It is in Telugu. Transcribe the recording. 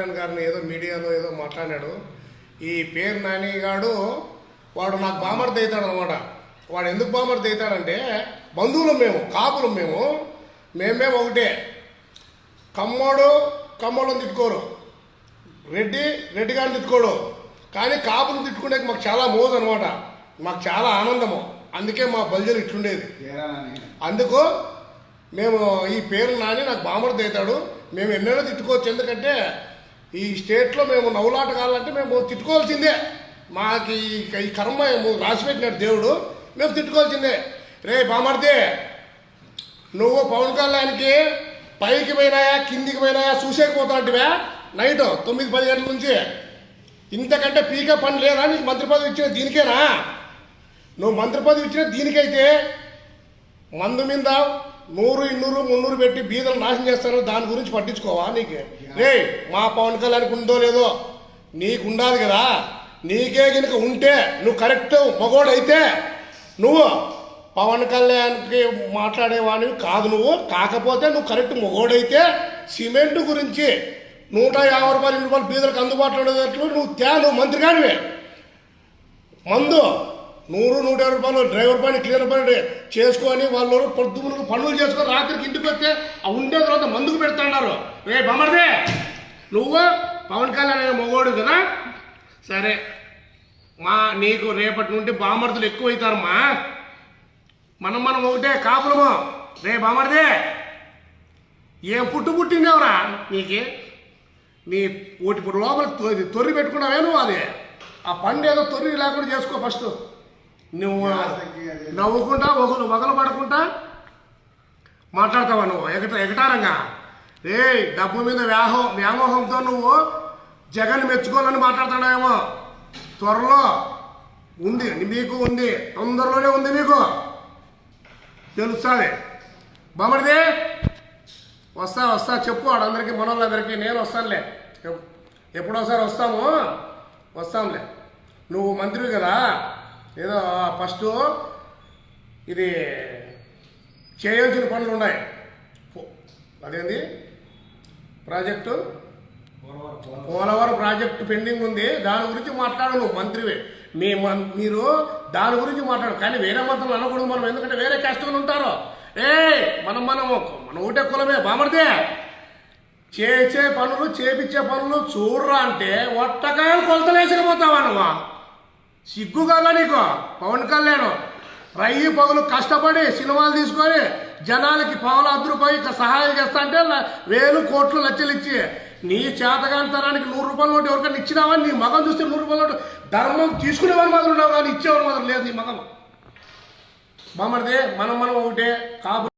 గారిని ఏదో మీడియాలో ఏదో మాట్లాడాడు. ఈ పేరు నానిగాడు వాడు నాకు అవుతాడు అనమాట వాడు ఎందుకు బామర్ది అవుతాడంటే బంధువులం మేము కాపులం మేము. మేమేం ఒకటే. కమ్మోడు కమ్మోళ్ళని తిట్టుకోరు. రెడ్డి రెడ్డి గారిని తిట్టుకోడు. కానీ కాపులు తిట్టుకునే మాకు చాలా మోజు అనమాట మాకు చాలా ఆనందము. అందుకే మా బల్జలు ఇట్లుండేది. అందుకు మేము ఈ పేరు నాని నాకు బామర్ది అవుతాడు. మేము ఎన్నైనా తిట్టుకోవచ్చు. ఎందుకంటే ఈ స్టేట్లో మేము నవ్వులాట కావాలంటే మేము తిట్టుకోవాల్సిందే. మాకు ఈ కర్మ ఏమో రాసి పెట్టినాడు దేవుడు మేము తిట్టుకోవాల్సిందే. రే బామర్ది నువ్వు పవన్ కళ్యాణ్కి పైకి పోయినాయా కిందికి పోయినాయా చూసేకపోతాంటివా నైట్ తొమ్మిది పది గంటల నుంచి. ఇంతకంటే పీకే పని లేదా నీకు మంత్రి పదవి ఇచ్చిన దీనికేనా? నువ్వు మంత్రి పదవి ఇచ్చిన దీనికైతే మందు మీద నూరు ఇన్నూరు మున్నూరు పెట్టి బీదలు నాశనం చేస్తారు దాని గురించి పట్టించుకోవా నీకు? రే మా పవన్ కళ్యాణ్కి ఉందో లేదో నీకు ఉండాలి కదా. నీకే గనుక ఉంటే నువ్వు కరెక్ట్ మగోడైతే నువ్వు పవన్ కళ్యాణ్కి మాట్లాడేవాడివి కాదు నువ్వు. కాకపోతే నువ్వు కరెక్ట్ మగోడైతే సిమెంట్ గురించి నూట యాభై రూపాయలు ఇన్ని రూపాయలు బీదలకు అందుబాటులో ఉండేటట్లు నువ్వు నువ్వు మంత్రి కానివే మందు నూరు నూట యాభై రూపాయలు డ్రైవర్ పని క్లియర్ పని చేసుకొని వాళ్ళు పొద్దుములకు పనులు చేసుకొని రాత్రికి ఇంటికి వస్తే ఆ ఉండే తర్వాత మందుకు పెడుతున్నారు రే బొమ్మడిదే నువ్వు పవన్ కళ్యాణ్ అనే మగోడు కదా? సరే మా నీకు రేపటి నుండి బామర్దులు ఎక్కువైతారమ్మా. మనం మనం ఒకటే కాపులము. రే బామర్దే ఏం పుట్టు పుట్టిందేవరా నీకు? నీ ఓటి లోపల తొర్రి పెట్టుకున్నావే నువ్వు అది. ఆ పండు ఏదో తొర్రి లేకుండా చేసుకో ఫస్ట్. నువ్వు నవ్వుకుంటా ఒకరు వగలు పడకుండా మాట్లాడతావా నువ్వు? ఎగట ఎగటారంగా? రే డబ్బు మీద వ్యాహం వ్యామోహంతో నువ్వు జగన్ మెచ్చుకోవాలని మాట్లాడుతున్నావేమో? త్వరలో. ఉంది మీకు ఉంది. తొందరలోనే ఉంది మీకు తెలుస్తుంది బామడిదే వస్తా వస్తా చెప్పు వాడందరికీ మనోళ్ళందరికీ. నేను వస్తానులే. ఎప్- ఎప్పుడోసారి వస్తాము? వస్తాంలే. నువ్వు మంత్రివి కదా? ఏదో ఫస్ట్ ఇది చేయాల్సిన పనులు ఉన్నాయి. అదేంది? ప్రాజెక్టు? పోలవరం ప్రాజెక్టు పెండింగ్ ఉంది. దాని గురించి మాట్లాడు నువ్వు మంత్రివే. మీ మీరు దాని గురించి మాట్లాడు కానీ వేరే మంత్రులు అనకూడదు మనం ఎందుకంటే వేరే కష్టంగా ఉంటారు. ఏ మనం మనం మన ఒకటే కులమే బామర్దే. చేసే పనులు చేపించే పనులు చూడరా అంటే ఒట్టకాయలు కొలతలేసుకుపోతావా నువ్వు? సిగ్గు కదా నీకు పవన్ కళ్యాణ్. రయ్యి పగులు కష్టపడి సినిమాలు తీసుకొని జనాలకి పవన్ అర్ధ రూపాయి ఇట్లా సహాయం చేస్తా అంటే వేలు కోట్లు లక్షలు ఇచ్చి నీ చేతగాంతరానికి నూరు రూపాయల నోటు ఎవరికైనా ఇచ్చినావా? నీ మగం చూస్తే నూరు రూపాయల నోటు. ధర్మం తీసుకునేవాడు మాత్రం ఉన్నావు కానీ ఇచ్చేవాళ్ళు మాత్రం లేదు నీ మగం. బామర్దే మనం మనం ఒకటే కాబట్టి